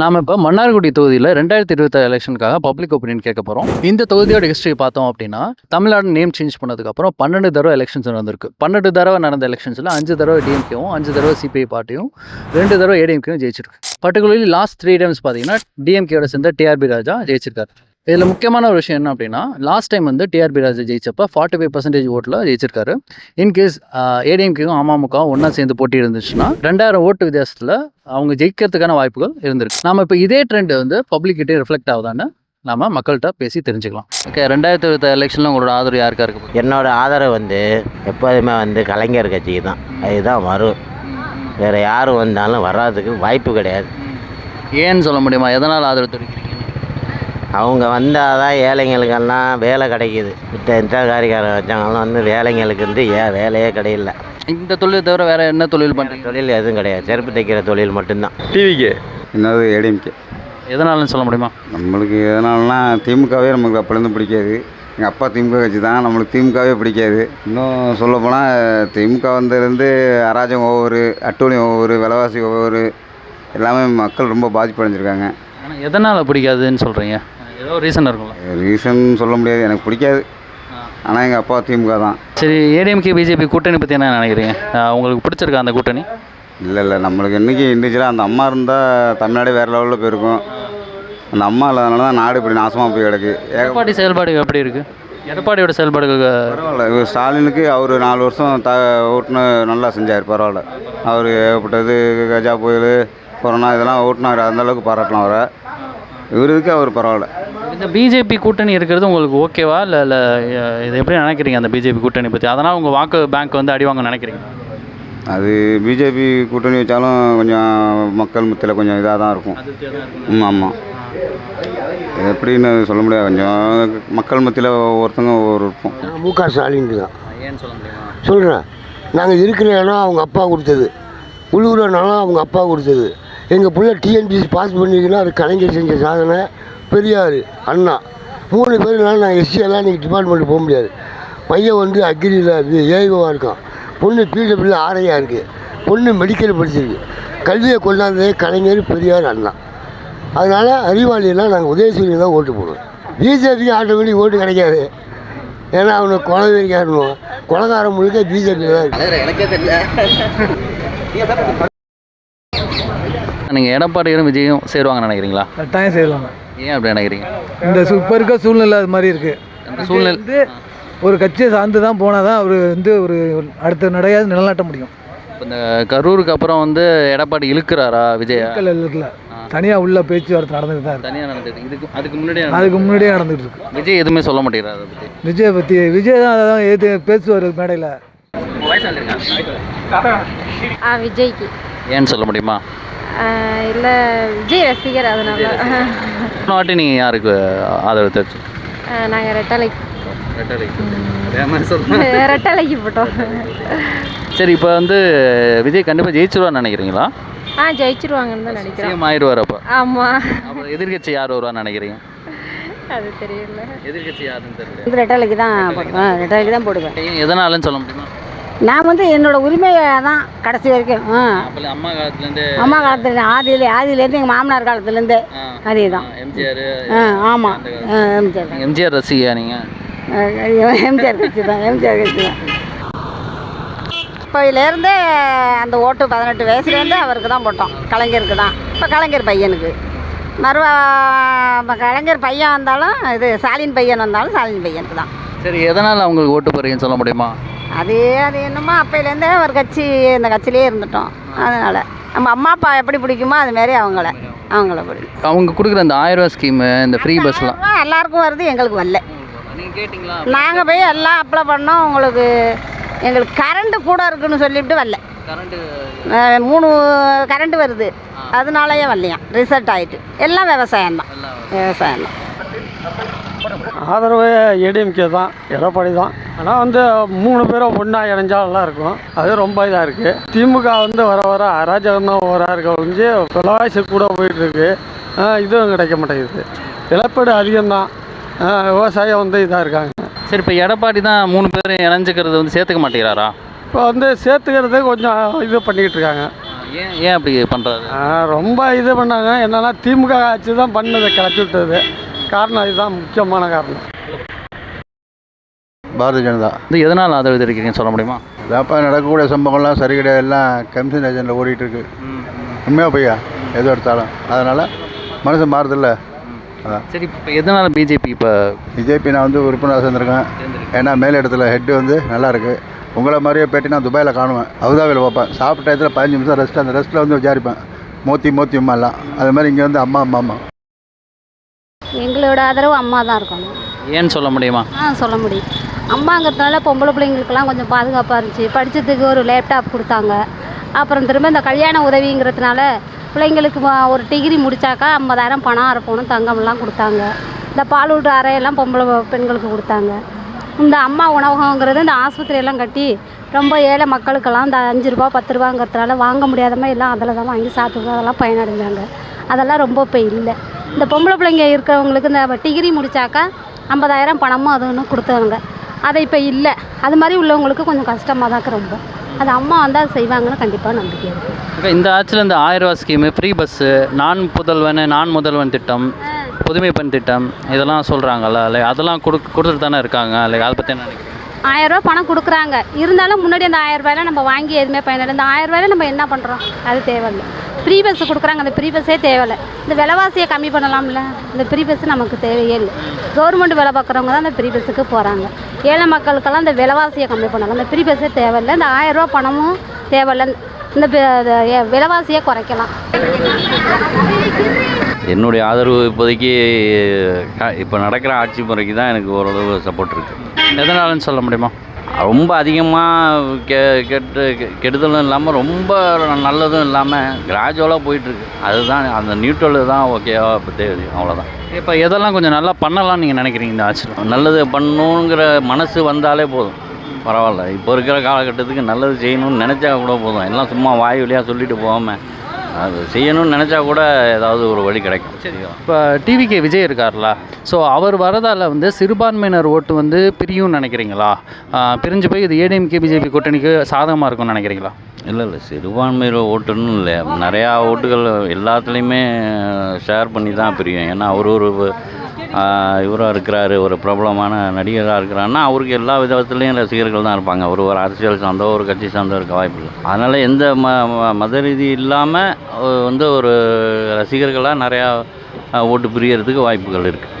நாம இப்போ மன்னார்குடி தொகுதியில் ரெண்டாயிரத்தி இருபத்தாறு எலெக்ஷனுக்காக பப்ளிக் ஒப்பீனியன் கேட்க போகிறோம் இந்த தொகுதியோட ஹிஸ்ட்ரி பார்த்தோம் அப்படின்னா தமிழ்நாடு நேம் சேஞ்ச் பண்ணதுக்கப்புறம் பன்னெண்டு தடவை எலெக்ஷன்ஸ் நடந்திருக்கு. பன்னெண்டு தடவை நடந்த எலெக்ஷன்ஸில் அஞ்சு தடவை டிஎம்கேவும் அஞ்சு தடவை சிபிஐ பார்ட்டியும் ரெண்டு தடவை ஏடிஎம்கேவும் ஜெயிச்சிருக்கு. பர்டிகுலர்லி லாஸ்ட் த்ரீ டைம்ஸ் பார்த்தீங்கன்னா டிஎம்கேயோட சேர்ந்த டிஆர்பி ராஜா ஜெயிச்சிருக்காரு. இதில் முக்கியமான ஒரு விஷயம் என்ன அப்படின்னா லாஸ்ட் டைம் வந்து டிஆர்பி ராஜா ஜெயிச்சப்ப ஃபார்ட்டி ஃபைவ் பர்சன்டேஜ் ஓட்டில் ஜெயிச்சிருக்காரு. இன்கேஸ் ஏடிஎம்கேவும் அமமுகவும் ஒன்றா சேர்ந்து போட்டி இருந்துச்சுன்னா ரெண்டாயிரம் ஓட்டு வித்தியாசத்தில் அவங்க ஜெயிக்கிறதுக்கான வாய்ப்புகள் இருந்திருக்கு. நாம இப்போ இதே ட்ரெண்ட் வந்து பப்ளிக் கிட்டே ரிஃப்ளெக்ட் ஆகுதான்னு நாம மக்கள்கிட்ட பேசி தெரிஞ்சுக்கலாம். ஓகே ரெண்டாயிரத்தி இருபத்தி எலெக்ஷனில் உங்களோட ஆதரவு யாருக்கா இருக்கு? என்னோட ஆதரவு வந்து எப்போதுமே வந்து கலைஞர் கட்சிக்கு தான் அதுதான் வரும். வேறு யார் வந்தாலும் வராதுக்கு வாய்ப்பு கிடையாது. ஏன்னு சொல்ல முடியுமா? எதனால் ஆதரவு தெரிவிக்கிறீங்க? அவங்க வந்தால் தான் ஏழைங்களுக்கெல்லாம் வேலை கிடைக்கிது. மித்த இன்டர்காரிக்காரன் வச்சவங்களாம் வந்து வேலைங்களுக்கு வந்து ஏன் வேலையே கிடையில. இந்த தொழில் தவிர வேற என்ன தொழில் பண்ணுறீங்க தொழில் எதுவும் கிடையாது. செருப்பு தைக்கிற தொழில் மட்டும்தான். டிவிக்கு என்னது ஏடிஎம்கே எதனாலன்னு சொல்ல முடியுமா? நம்மளுக்கு எதனாலனா திமுகவே நமக்கு அப்போலேருந்து பிடிக்காது. எங்கள் அப்பா திமுக கட்சி தான் நம்மளுக்கு திமுகவே பிடிக்காது. இன்னும் சொல்லப்போனால் திமுக வந்ததுலேருந்து அராஜகம் ஒவ்வொரு அட்டூழியம் ஒவ்வொரு விலைவாசி ஒவ்வொரு எல்லாமே மக்கள் ரொம்ப பாதிப்படைஞ்சிருக்காங்க. ஆனால் எதனால் பிடிக்காதுன்னு சொல்கிறீங்க ஏதோ ரீசன் இருக்கும்ல? ரீசன் சொல்ல முடியாது எனக்கு பிடிக்காது. ஆனால் எங்கள் அப்பா திமுக தான். சரி ஏடிஎம்கே பிஜேபி கூட்டணி பற்றி என்ன நினைக்கிறீங்க? உங்களுக்கு பிடிச்சிருக்கா அந்த கூட்டணி? இல்லை இல்லை நம்மளுக்கு இன்றைக்கி இண்டிவிஜுவலாக அந்த அம்மா இருந்தால் தமிழ்நாடு வேறு லெவலில் போயிருக்கும். அந்த அம்மா இல்லாதனால தான் நாடு இப்படி நாசமாக போய் கிடக்கு. எடப்பாடி செயல்பாடு எப்படி இருக்கு? எடப்பாடியோட செயல்பாடுகள் பரவாயில்ல. இவர் ஸ்டாலினுக்கு அவர் நாலு வருஷம் த ஓட்டுனு நல்லா செஞ்சார் பரவாயில்ல. அவர் ஏகப்பட்டது கஜா புயல் கொரோனா இதெல்லாம் ஓட்டுனார் அந்த அளவுக்கு பாராட்டலாம் அவரை. இவருக்கு அவர் பரவாயில்ல? இந்த பிஜேபி கூட்டணி இருக்கிறது உங்களுக்கு ஓகேவா? இல்லை இல்லை இது எப்படி நினைக்கிறீங்க அந்த பிஜேபி கூட்டணி பற்றி அதனால் உங்கள் வாக்கு பேங்க் வந்து அடிவாங்க நினைக்கிறீங்க? அது பிஜேபி கூட்டணி வச்சாலும் கொஞ்சம் மக்கள் மத்தியில் கொஞ்சம் இதாக தான் இருக்கும். ம் ஆமாம் எப்படின்னு சொல்ல முடியாது. கொஞ்சம் மக்கள் மத்தியில் ஒவ்வொருத்தங்க ஒவ்வொரு இருக்கும் மு க ஸ்டாலின் தான். ஏன்னு சொல்ல முடியுமா? சொல்கிறேன் நாங்கள் இருக்கிற இடம் அவங்க அப்பா கொடுத்தது. நிலம் அவங்க அப்பா கொடுத்தது. எங்கள் பிள்ளை டிஎன்பிசி பாஸ் பண்ணிங்கன்னா அது கலைஞர் செஞ்ச சாதனை. பெரியார் அண்ணா. மூணு பேர்னால நான் எஸ்சி எல்லாம் இன்றைக்கி டிபார்ட்மெண்ட் போக முடியாது. பையன் வந்து அக்ரியில் ஏகோவாக இருக்கான். பொண்ணு பிடபிள்யூ ஆரையாக இருக்குது பொண்ணு மெடிக்கல் படிச்சிருக்கு. கல்வியை கொண்டாந்ததே கலைஞர் பெரியார் அண்ணா. அதனால் அறிவாளியெல்லாம் நாங்கள் உதயசூரியன் தான் ஓட்டு போடுவோம். பிஜேபிக்கு ஆட்டோமேட்டிக் ஓட்டு கிடைக்காது. ஏன்னா அவனுக்கு கொலை குலகாரம் முழுக்க பிஜேபி தான் இருக்கு. நீங்கள் எடப்பாடியும் விஜயும் சேருவாங்கன்னு நினைக்கிறீங்களா? கட்டாயம் செய்யலாம் ஏன் அப்படி நினைக்கிறீங்க? இந்த சு- இப்போ இருக்க சூழ்நிலை அது மாதிரி இருக்குது அந்த சூழ்நிலை வந்து ஒரு கட்சியை சார்ந்து தான் போனால் தான் அவர் வந்து ஒரு அடுத்த நடையாவது நிலநாட்ட முடியும். இப்ப இந்த கரூருக்கு அப்புறம் வந்து எடப்பாடி இழுக்கிறாரா விஜயா? இருக்குல்ல தனியாக உள்ள பேச்சுவார்த்தை நடந்துட்டு தான் இருக்கு. தனியாக நடந்துட்டு இதுக்கு அதுக்கு முன்னாடியே அதுக்கு முன்னாடியே நடந்துட்டு இருக்கு. விஜய் எதுவுமே சொல்ல மாட்டேங்கிறார் அதை பற்றி விஜய் பற்றி விஜய் தான் அதை தான் ஏற்று பேசுவார் மேடையில். ஆ விஜய்க்கு. ஏன்னு சொல்ல முடியுமா? இல்லை விஜய் ரசிகர் அதனால. போன வாட்டி நீங்கள் யாருக்கு ஆதரவு தெரிச்சு நாங்கள் ரெட்டலைக்கு ரெட்டலைக்கு போட்டோம். சரி இப்போ வந்து விஜய் கண்டிப்பாக ஜெயிச்சிருவான்னு நினைக்கிறீங்களா? ஆ ஜெயிச்சிருவாங்கன்னு தான் நினைக்கிறோம். சிஎம் ஆயிடுவார் அப்போ. ஆமாம் அப்புறம் எதிர்கட்சி யார் வருவான்னு நினைக்கிறீங்க? அது தெரியல. எதிர்கட்சி யாருன்னு தெரியல. இது ரெட்டலைக்கு தான் போடுவேன் ரெட்டலைக்கு தான் போடுவேன். எதனாலன்னு சொல்ல முடியுமா? நான் வந்து என்னோட உரிமையை தான் கடைசி வரைக்கும் அம்மா காலத்துலேருந்து அம்மா காலத்துல ஆதியில் ஆதியிலேருந்து எங்கள் மாமனார் காலத்துலேருந்து அதே தான் எம்ஜிஆர் ஆ ஆமாம் எம்ஜிஆர். எம்ஜிஆர் ரசிகா நீங்கள் எம்ஜிஆர் கட்சி தான் எம்ஜிஆர் கட்சி தான். இப்போலேருந்தே அந்த ஓட்டு பதினெட்டு வயசுலேருந்து அவருக்கு தான் போட்டோம் கலைஞருக்கு தான். இப்போ கலைஞர் பையனுக்கு. மறுவா கலைஞர் பையன் வந்தாலும் இது ஸ்டாலின் பையன் வந்தாலும் ஸ்டாலின் பையனுக்கு தான். சரி எதனால் அவங்களுக்கு ஓட்டு போகிறீங்கன்னு சொல்ல முடியுமா? அது அது என்னமோ அப்பையிலேருந்தே ஒரு கட்சி இந்த கட்சியிலே இருந்துட்டோம். அதனால். நம்ம அம்மா அப்பா எப்படி பிடிக்குமோ அது மாதிரி அவங்கள அவங்கள பிடிக்கும். அவங்க கொடுக்குற இந்த ஆயிரம் ஸ்கீமு இந்த ஃப்ரீ பஸ்லாம் எல்லாருக்கும் வருது எங்களுக்கு வரல. நீங்கள் போய் எல்லாம் அப்ளை பண்ணோம் உங்களுக்கு எங்களுக்கு கரண்ட்டு கூட இருக்குன்னு சொல்லிவிட்டு வரல. மூணு கரண்ட் வருது. அதனாலயே வரலையாம். ரிசல்ட் ஆகிட்டு எல்லாம் விவசாயம் தான் விவசாயம். தான் ஆதரவு ஏடிஎம்கே தான் எடப்பாடி தான். ஆனால் வந்து மூணு பேரும் ஒன்றா இணைஞ்சா நல்லா இருக்கும் அது ரொம்ப இதாக இருக்குது திமுக வந்து வர வர அராஜகம் தான் இருக்க ஒழிஞ்சு விலைவாசி கூட போயிட்டுருக்கு. இதுவும் கிடைக்க மாட்டேங்குது. இழப்பீடு அதிகம்தான் விவசாயம் வந்து இதாக இருக்காங்க. சரி இப்போ எடப்பாடி தான் மூணு பேரும் இணைஞ்சிக்கிறது வந்து சேர்த்துக்க மாட்டேங்கிறாரா? இப்போ வந்து சேர்த்துக்கிறது கொஞ்சம் இது பண்ணிக்கிட்டு இருக்காங்க. ஏன் ஏன் அப்படி பண்ணுறாரு ரொம்ப இது பண்ணாங்க. என்னன்னா திமுக ஆட்சி தான் பண்ணதை கிளப்பி விட்டது காரணம் இதுதான் முக்கியமான காரணம். பாரதிய ஜனதா. இது எதனால் ஆதரவு தெரிவிக்கிறீங்கன்னு சொல்ல முடியுமா? இதாப்பா நடக்கக்கூடிய சம்பவங்கள்லாம் சரி கிடையாது. எல்லாம் கமிஷன் ஏஜென்ட்டில் ஓடிட்டு இருக்கு உண்மையாக பையா எது எடுத்தாலும். அதனால் மனுஷன் மாறுதில்ல. அதான். சரி இப்போ எதனால் பிஜேபி இப்போ பிஜேபி நான் வந்து உறுப்பினராக சேர்ந்துருக்கேன். ஏன்னா மேல் இடத்துல ஹெட்டு வந்து நல்லா இருக்கு. உங்களை மாதிரியே பேட்டி நான் துபாயில் காணுவேன். அபுதாபியில் பார்ப்பேன். சாப்பிட்ட இடத்துல பதினஞ்சு நிமிஷம் ரெஸ்ட் அந்த ரெஸ்ட்டில் வந்து விசாரிப்பேன். மோத்தி மோத்தி அம்மா எல்லாம் அது மாதிரி இங்கே வந்து அம்மா அம்மா அம்மா. எங்களோட ஆதரவு அம்மா தான் இருக்கணும். ஏன்னு சொல்ல முடியுமா? ஆ சொல்ல முடியும். அம்மாங்கிறதுனால பொம்பளை பிள்ளைங்களுக்கெல்லாம் கொஞ்சம் பாதுகாப்பாக இருந்துச்சு. படித்ததுக்கு ஒரு லேப்டாப் கொடுத்தாங்க. அப்புறம் திரும்ப இந்த கல்யாண உதவிங்கிறதுனால பிள்ளைங்களுக்கு ஒரு டிகிரி முடித்தாக்கா ஐம்பதாயிரம் பணம் அரை பவுன் தங்கம்லாம் கொடுத்தாங்க. இந்த பாலூட்டு அறையெல்லாம் பொம்பளை பெண்களுக்கு கொடுத்தாங்க. இந்த அம்மா உணவகங்கிறது இந்த ஆஸ்பத்திரியெல்லாம் கட்டி ரொம்ப ஏழை மக்களுக்கெல்லாம் இந்த அஞ்சு ரூபா பத்து ரூபாங்கிறதுனால வாங்க முடியாதமா எல்லாம் அதில் தான் வாங்கி சாப்பிட்டு அதெல்லாம் பயனடைஞ்சாங்க. அதெல்லாம் ரொம்ப இப்போ இல்லை. இந்த பொம்பளை பிள்ளைங்க இருக்கிறவங்களுக்கு இந்த டிகிரி முடித்தாக்கா ஐம்பதாயிரம் பணமும் அது ஒன்று கொடுத்தாங்க அது இப்போ இல்லை. அது மாதிரி உள்ளவங்களுக்கு கொஞ்சம் கஷ்டமாக தான் இருக்கு ரொம்ப. அது அம்மா வந்தால் செய்வாங்கன்னு கண்டிப்பாக நம்பிக்கை இருக்குது இந்த ஆட்சியில் இந்த ஆயிரம் ரூபா ஸ்கீமு ஃப்ரீ பஸ்ஸு நான் புதல்வன் நான் முதல்வன் திட்டம் புதுமை பெண் திட்டம் இதெல்லாம் சொல்கிறாங்கல்ல லைக் அதெல்லாம் கொடு கொடுத்துட்டு தானே இருக்காங்க லைக் அதை பற்றி என்ன நினைக்கிறீங்க? ஆயரூபா பணம் கொடுக்குறாங்க. இருந்தாலும் முன்னாடி அந்த ஆயிரம் நம்ம வாங்கி எதுவுமே பயனில்லை இந்த ஆயிரம் நம்ம என்ன பண்ணுறோம் அது தேவையில்லை. ஃப்ரீ பஸ் கொடுக்குறாங்க. அந்த ஃப்ரீ பஸ்ஸே தேவையில்லை. இந்த விலைவாசியை கம்மி பண்ணலாம்ல? இந்த ஃப்ரீ பஸ் நமக்கு தேவையே இல்லை. கவர்மெண்ட் வேலை பார்க்குறவங்க தான் அந்த ஃப்ரீ பஸ்ஸுக்கு போகிறாங்க ஏழை மக்களுக்கெல்லாம் இந்த விலைவாசியை கம்மி பண்ணலாம். இந்த ஃப்ரீ பஸ்ஸே தேவையில்லை. இந்த ஆயரூபா பணமும் தேவையில்லை. இந்த விலைவாசியை குறைக்கலாம். என்னுடைய ஆதரவு இப்போதைக்கு இப்போ நடக்கிற ஆட்சி முறைக்கு தான் எனக்கு ஓரளவு சப்போர்ட் இருக்குது எதனாலன்னு சொல்ல முடியுமா? ரொம்ப அதிகமாக கெ கெட்டு கெ- கெடுதலும் இல்லாமல் ரொம்ப நல்லதும் இல்லாமல் கிராஜுவலாக போயிட்டுருக்கு அதுதான் அந்த நியூட்ரல் தான் ஓகேவா இப்போ தேவை அவ்வளோதான் இப்போ எதெல்லாம் கொஞ்சம் நல்லா பண்ணலாம்னு நீங்கள் நினைக்கிறீங்க இந்த ஆட்சியில்? நல்லது பண்ணணுங்கிற மனசு வந்தாலே போதும். பரவாயில்ல. இப்போ இருக்கிற காலகட்டத்துக்கு நல்லது செய்யணும்னு நினச்சா கூட போதும். எல்லாம் சும்மா வாய் வழியாக சொல்லிட்டு போகாமல் அது செய்யணும்னு நினச்சா கூட ஏதாவது ஒரு வழி கிடைக்கும். சரிங்களா இப்போ டிவிகே விஜய் இருக்கார்ல ஸோ அவர் வரதால் வந்து சிறுபான்மையினர் ஓட்டு வந்து பிரியும்னு நினைக்கிறீங்களா? பிரிஞ்சு போய் இது ஏடிஎம்கே பிஜேபி கூட்டணிக்கு சாதகமாக இருக்கும்னு நினைக்கிறீங்களா? இல்லை இல்லை சிறுபான்மையில் ஓட்டுன்னு இல்லை. நிறையா ஓட்டுகள் எல்லாத்துலேயுமே ஷேர் பண்ணி தான் பிரியும். ஏன்னா அவர் ஒரு இவராக இருக்கிறாரு ஒரு பிரபலமான நடிகராக இருக்கிறாருன்னா அவருக்கு எல்லா விதத்துலேயும் ரசிகர்கள் தான் இருப்பாங்க. ஒரு ஒரு அரசியல் சார்ந்தோ ஒரு கட்சி சார்ந்தோ இருக்க வாய்ப்பு இல்லை. அதனால் எந்த ம மத ரீதி இல்லாமல் வந்து ஒரு ரசிகர்களாக நிறையா ஓட்டு பிரியறதுக்கு வாய்ப்புகள் இருக்குது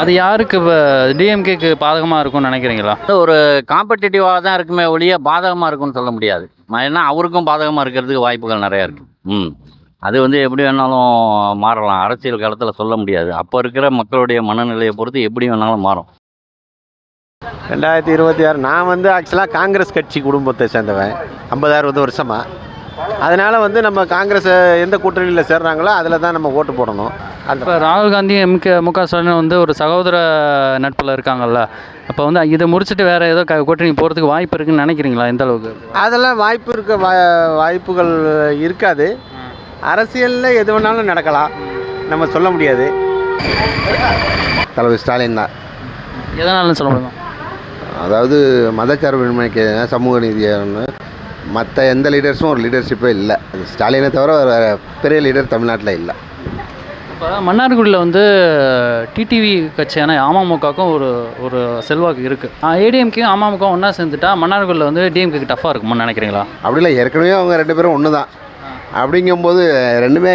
அது யாருக்கு இப்போ டிஎம்கேக்கு பாதகமாக இருக்கும்னு நினைக்கிறீங்களா? ஒரு காம்படிட்டிவாக தான் இருக்குமே ஒழிய பாதகமாக இருக்கும்னு சொல்ல முடியாது. ஏன்னா அவருக்கும் பாதகமாக இருக்கிறதுக்கு வாய்ப்புகள் நிறையா இருக்குது ம். அது வந்து எப்படி வேணாலும் மாறலாம். அரசியல் காலத்தில் சொல்ல முடியாது. அப்போ இருக்கிற மக்களுடைய மனநிலையை பொறுத்து எப்படி வேணாலும் மாறும். ரெண்டாயிரத்தி இருபத்தி ஆறு நான் வந்து ஆக்சுவலாக காங்கிரஸ் கட்சி குடும்பத்தை சேர்ந்தவன். ஐம்பதாயிரம் வந்து வருஷமாக அதனால் வந்து நம்ம காங்கிரஸ் எந்த கூட்டணியில் சேர்றாங்களோ அதில் தான் நம்ம ஓட்டு போடணும். அந்த இப்போ ராகுல் காந்தி எம்கே மு க ஸ்டாலின் வந்து ஒரு சகோதர நட்பில் இருக்காங்கல்ல. அப்போ வந்து இதை முடிச்சுட்டு வேறு ஏதோ க கூட்டணி போகிறதுக்கு வாய்ப்பு இருக்குன்னு நினைக்கிறீங்களா? எந்த அளவுக்கு? அதெல்லாம் வாய்ப்பு இருக்க வா வாய்ப்புகள் இருக்காது. அரசியலில் எது வேணாலும் நடக்கலாம். நம்ம சொல்ல முடியாது. தலைவர் ஸ்டாலின் தான். எதனாலன்னு சொல்ல முடியுமா? அதாவது மதச்சார்பின்மைக்கு சமூக நீதியான மற்ற எந்த லீடர்ஸும் ஒரு லீடர்ஷிப்பே இல்லை. ஸ்டாலினை தவிர வேறு பெரிய லீடர் தமிழ்நாட்டில் இல்லை. இப்போ மன்னார்குடியில் வந்து டிடிவி கட்சியான அமமுகவுக்கும் ஒரு ஒரு செல்வாக்கு இருக்குது ஏடிஎம்கேயும் அமமுகவும் ஒன்றா சேர்ந்துட்டா மன்னார்குடியில் வந்து டிஎம்கேக்கு டஃப்பாக இருக்கும்னு நினைக்கிறீங்களா? அப்படி இல்லை ஏற்கனவே அவங்க ரெண்டு பேரும் ஒன்று தான் அப்படிங்கும்போது ரெண்டுமே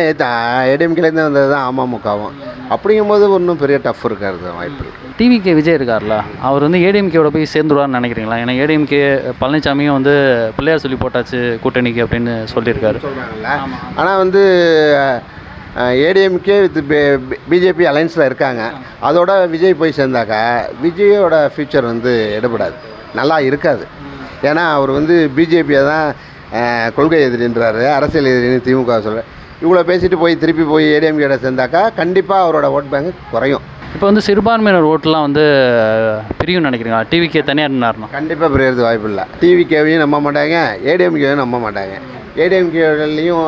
ஏடிஎம்கேலேருந்து வந்தது தான் அமமுகவும். அப்படிங்கும்போது ஒன்றும் பெரிய டஃப் இருக்காது வாய்ப்பு டிவிகே விஜய் இருக்கார்ல அவர் வந்து ஏடிஎம்கேவோட போய் சேர்ந்துருவார்னு நினைக்கிறீங்களா? ஏன்னா ஏடிஎம்கே பழனிசாமியும் வந்து பிள்ளையார் சொல்லி போட்டாச்சு கூட்டணிக்கு அப்படின்னு சொல்லியிருக்காரு. ஆனால் வந்து ஏடிஎம்கே வித் பிஜேபி அலைன்ஸில் இருக்காங்க. அதோட விஜய் போய் சேர்ந்தாக்கா விஜயோட ஃப்யூச்சர் வந்து எடுபடாது. நல்லா இருக்காது. ஏன்னா அவர் வந்து பிஜேபியை தான் கொள்கை எதிரின்றாரு அரசியல் எதிரின்னு திமுக சொல்கிறார் இவ்வளோ பேசிட்டு போய் திருப்பி போய் ஏடிஎம்கேட சேர்ந்தாக்கா கண்டிப்பாக அவரோட ஓட் பேங்க் குறையும். இப்போ வந்து சிறுபான்மையினர் ஓட்டுலாம் வந்து பிரியும் நினைக்கிறீங்களா? டிவிகே தனியார் நின்னார்னா கண்டிப்பாக பிரியறது வாய்ப்பு இல்லை. டிவிகேவையும் நம்ப மாட்டாங்க ஏடிஎம்கேவையும் நம்ப மாட்டாங்க. ஏடிஎம்கேலையும்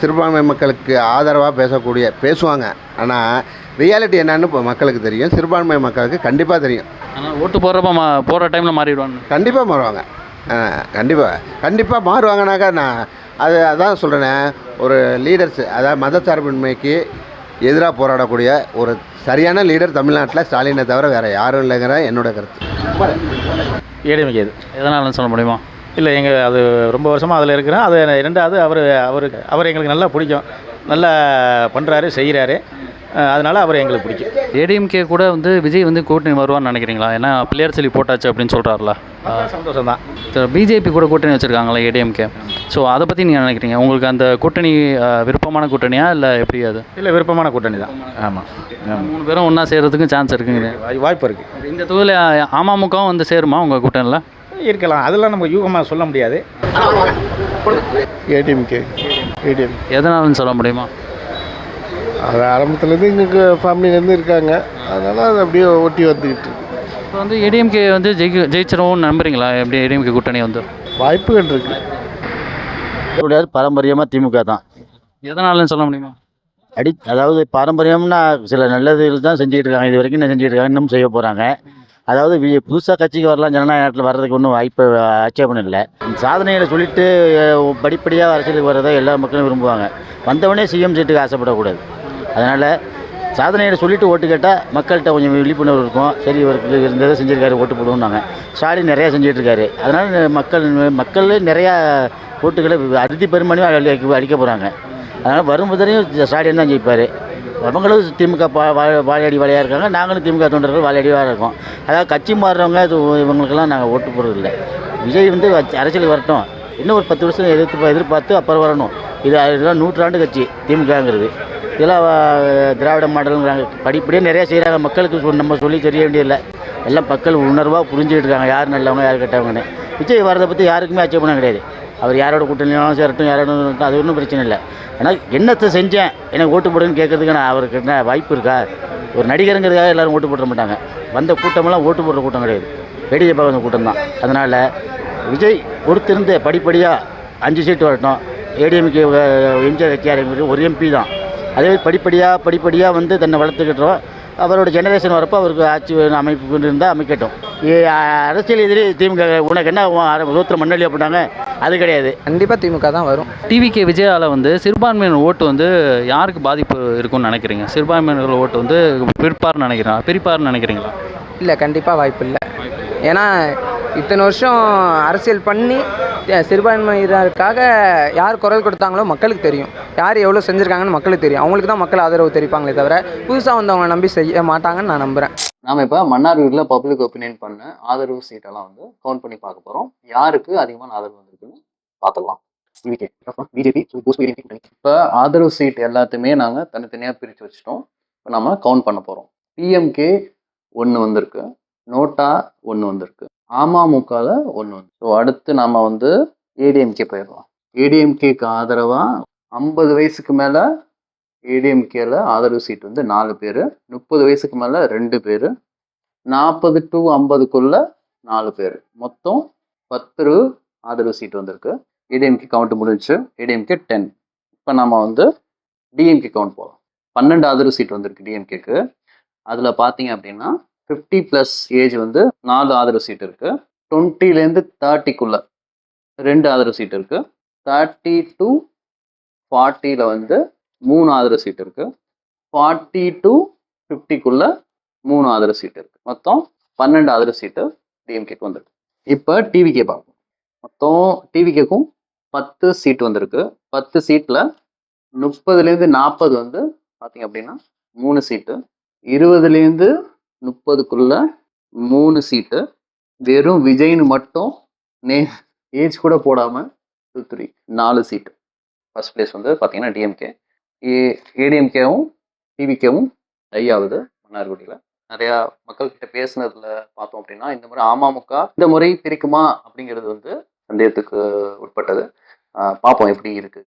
சிறுபான்மை மக்களுக்கு ஆதரவாக பேசக்கூடிய பேசுவாங்க. ஆனால் ரியாலிட்டி என்னன்னு இப்போ மக்களுக்கு தெரியும். சிறுபான்மை மக்களுக்கு கண்டிப்பாக தெரியும். ஆனால் ஓட்டு போடுறப்ப மா போகிற டைமில் மாறிடுவான்னு கண்டிப்பாக மாறுவாங்க. கண்டிப்பாக கண்டிப்பாக மாறுவாங்கனாக்கா நான் அது அதான் சொல்கிறேனே ஒரு லீடர்ஸ் அதாவது மதச்சார்பின்மைக்கு எதிராக போராடக்கூடிய ஒரு சரியான லீடர் தமிழ்நாட்டில் ஸ்டாலினை தவிர வேறு யாரும் இல்லைங்கிற என்னோட கருத்து. ஏடிஎம்கே இது. எதனாலன்னு சொல்ல முடியுமா? இல்லை எங்கள் அது ரொம்ப வருஷமாக அதில் இருக்கிறேன். அது ரெண்டாவது அவர் அவருக்கு அவர் எங்களுக்கு நல்லா பிடிக்கும். நல்லா பண்ணுறாரு செய்கிறாரு அதனால் அவர் எங்களுக்கு பிடிக்கும். ஏடிஎம்கே கூட வந்து விஜய் வந்து கூட்டணி வருவான்னு நினைக்கிறீங்களா? ஏன்னா பிள்ளையார் சொல்லி போட்டாச்சு அப்படின்னு சொல்கிறாருல சந்தோஷம் தான் பிஜேபி கூட கூட்டணி வச்சுருக்காங்களா ஏடிஎம்கே? ஸோ அதை பற்றி நீங்கள் நினைக்கிறீங்க? உங்களுக்கு அந்த கூட்டணி விருப்பமான கூட்டணியா இல்லை எப்படி அது? இல்லை விருப்பமான கூட்டணி தான் ஆமாம் மூணு பேரும் ஒன்றா சேர்றதுக்கும் சான்ஸ் இருக்குங்க. வாய்ப்பு இருக்குது இந்த தொகுதியில் அமமுகவும் வந்து சேருமா உங்கள் கூட்டணியில்? இருக்கலாம். அதெல்லாம் நம்ம யூகமாக சொல்ல முடியாது. ஏடிஎம்கே. ஏடிஎம். எதனாலன்னு சொல்ல முடியுமா? அது ஆரம்பத்துலேருந்து எங்களுக்கு ஃபேமிலிலேருந்து இருக்காங்க. அதனால் அது அப்படியே ஒட்டி வந்துக்கிட்டு இருக்கு. இப்போ வந்து ஏடிஎம்கே வந்து ஜெயிக்க ஜெயிச்சிருவோம்னு நம்புறீங்களா? எப்படி ஏடிஎம்கே கூட்டணி வந்து? வாய்ப்புகள் இருக்குது முடியாது பாரம்பரியமாக திமுக தான். எதனாலன்னு சொல்ல முடியுமா? அடி அதாவது பாரம்பரியம்னா சில நல்லதுகள் தான் செஞ்சுட்டு இருக்காங்க. இது வரைக்கும் செஞ்சுட்டு இருக்காங்க இன்னும் செய்ய போகிறாங்க அதாவது புதுசாக கட்சிக்கு வரலாம் ஜனநாயக நாட்டில் வர்றதுக்கு ஒன்றும் வாய்ப்பு ஆட்சேபணம் இல்லை. சாதனைகளை சொல்லிட்டு படிப்படியாக அரசியலுக்கு வர்றதை எல்லா மக்களும் விரும்புவாங்க. வந்தவொடனே சிஎம் சீட்டுக்கு ஆசைப்படக்கூடாது. அதனால் சாதனையை சொல்லிட்டு ஓட்டு கேட்டால் மக்கள்கிட்ட கொஞ்சம் விழிப்புணர்வு இருக்கும். சரி இவருக்கு இருந்ததை செஞ்சுருக்காரு ஓட்டு போடுவோம்னாங்க. ஸ்டாலின் நிறையா செஞ்சிட்ருக்காரு. அதனால் மக்கள் மக்களே நிறையா ஓட்டுகளை அறுதி பெருமணியும் அழிக்க அழிக்க போகிறாங்க அதனால் வரும் புதனையும் ஸ்டாலின் தான் ஜெயிப்பார். அவங்களும் திமுக பா வா- வாழையடி வாழையாக இருக்காங்க. நாங்களும் திமுக தொண்டர்கள் வாழையடிவாக இருக்கோம். அதாவது கட்சி மாறுறவங்க இது இவங்களுக்கெல்லாம் நாங்கள் ஓட்டு போடுறதில்ல. விஜய் வந்து அரசியல் அரசியலுக்கு வரட்டும். இன்னும் ஒரு பத்து வருஷம் எதிர்த்து எதிர்பார்த்து அப்புறம் வரணும். இது இதெல்லாம் நூற்றாண்டு கட்சி திமுகங்கிறது. இதெல்லாம் திராவிட மாடலுங்கிறாங்க படிப்படியாக நிறையா செய்கிறாங்க மக்களுக்கு நம்ம சொல்லி தெரிய வேண்டியதில்லை. எல்லாம் மக்கள் உணர்வாக புரிஞ்சுக்கிட்டு இருக்காங்க. யார் நல்லவங்க யார் கெட்டவங்கன்னு. விஜய் வரதை பற்றி யாருக்குமே ஆட்சேபணம் கிடையாது. அவர் யாரோட கூட்டணியும் சேரட்டும் யாரோட அது ஒன்றும் பிரச்சனை இல்லை. ஆனால் என்னத்தை செஞ்சேன் எனக்கு ஓட்டு போடுன்னு கேட்கறதுக்கு நான் அவருக்கு என்ன வாய்ப்பு இருக்கா? ஒரு நடிகருங்கிறதுக்காக எல்லோரும் ஓட்டு போட மாட்டாங்க. வந்த கூட்டமெல்லாம் ஓட்டு போடுற கூட்டம் கிடையாது. வேடிக்கை பார்க்குற கூட்டம் தான். அதனால் விஜய் பொறுத்திருந்து படிப்படியாக அஞ்சு சீட்டு வரட்டும். ஏடிஎம்கே எம்ஜிஆர் கட்சி ஒரு எம்பி தான். அதே மாதிரி படிப்படியாக படிப்படியாக வந்து தன்னை வளர்த்துக்கிட்டோம். அவரோட ஜெனரேஷன் வரப்போ அவருக்கு ஆட்சி அமைப்பு இருந்தால் அமைக்கட்டும். ஏ, அரசியல் எதிரி திமுக உனக்கு என்ன சூத்திர மண்ணலி அப்படின்னாங்க? அது கிடையாது. கண்டிப்பாக திமுக தான் வரும். டிவிகே விஜயால வந்து சிறுபான்மையினர் ஓட்டு வந்து யாருக்கு பாதிப்பு இருக்கும்னு நினைக்கிறீங்க? சிறுபான்மையினர் ஓட்டு வந்து பிற்பார்னு நினைக்கிறீங்களா? பிரிப்பார்னு நினைக்கிறீங்களா? இல்லை கண்டிப்பாக வாய்ப்பு இல்லை ஏன்னா இத்தனை வருஷம் அரசியல் பண்ணி சிறுபான்மையினருக்காக யார் குரல் கொடுத்தாங்களோ மக்களுக்கு தெரியும். யார் எவ்வளோ செஞ்சுருக்காங்கன்னு மக்களுக்கு தெரியும். அவங்களுக்கு தான் மக்கள் ஆதரவு தெரிவிப்பாங்களே தவிர புதுசாக வந்தவங்க நம்பி செய்ய மாட்டாங்கன்னு நான் நம்புகிறேன் நாம இப்போ மன்னார்குடியில் பப்ளிக் ஒப்பீனியன் பண்ண ஆதரவு சீட்டெல்லாம் வந்து கவுண்ட் பண்ணி பார்க்க போகிறோம் யாருக்கு அதிகமான ஆதரவு வந்திருக்குன்னு பார்த்துக்கலாம். பிஜேபி இப்போ ஆதரவு சீட் எல்லாத்தையுமே நாங்கள் தனித்தனியாக பிரித்து வச்சுட்டோம். இப்போ நம்ம கவுண்ட் பண்ண போகிறோம் பிஎம்கே ஒன்று வந்திருக்கு நோட்டா ஒன்று வந்திருக்கு அமமுகவில் ஒன்று வந்து ஸோ அடுத்து நாம் வந்து ஏடிஎம்கே போயிடலாம். ஏடிஎம்கேக்கு ஆதரவாக ஐம்பது வயசுக்கு மேலே ஏடிஎம்கேல ஆதரவு சீட் வந்து நாலு பேர் முப்பது வயசுக்கு மேலே ரெண்டு பேர் நாற்பது டு ஐம்பதுக்குள்ளே நாலு பேர். மொத்தம் பத்து ஆதரவு சீட் வந்திருக்கு. ஏடிஎம்கே கவுண்ட் முடிஞ்சுச்சு. ஏடிஎம்கே டென் இப்போ நம்ம வந்து டிஎம்கே கவுண்ட் போகலாம் பன்னெண்டு ஆதரவு சீட் வந்திருக்கு டிஎம்கேக்கு அதில் பார்த்தீங்க அப்படின்னா ஃபிஃப்டி ப்ளஸ் ஏஜ் வந்து நாலு ஆதரவு சீட் இருக்குது டுவெண்ட்டிலேருந்து தேர்ட்டிக்குள்ளே ரெண்டு ஆதரவு சீட் இருக்குது தேர்ட்டி டு ஃபார்ட்டியில் வந்து மூணு ஆதரவு சீட் இருக்குது ஃபார்ட்டி டு ஃபிஃப்டிக்குள்ளே மூணு ஆதரவு சீட் இருக்குது மொத்தம் பன்னெண்டு ஆதரவு சீட்டு டிஎம்கேக்கு வந்திருக்கு. இப்போ டிவிகே பார்ப்போம். மொத்தம் டிவிகேக்கும் பத்து சீட் வந்திருக்கு. பத்து சீட்டில் முப்பதுலேருந்து நாற்பது வந்து பார்த்தீங்க அப்படின்னா மூணு சீட்டு இருபதுலேருந்து முப்பதுக்குள்ள மூணு சீட்டு வெறும் விஜய்னு மட்டும் நே ஏஜ் கூட போடாமல் டூ த்ரீ நாலு சீட்டு ஃபஸ்ட் பிளேஸ் வந்து பார்த்தீங்கன்னா டிஎம்கே ஏ ஏடிஎம்கேவும் டிவிகேவும் டை ஆகுது மன்னார்குடியில். நிறையா மக்கள்கிட்ட பேசுனதில் பார்த்தோம் அப்படின்னா இந்த முறை அமமுக இந்த முறை பிரிக்குமா அப்படிங்கிறது வந்து சந்தேகத்துக்கு உட்பட்டது. பார்ப்போம் எப்படி இருக்குது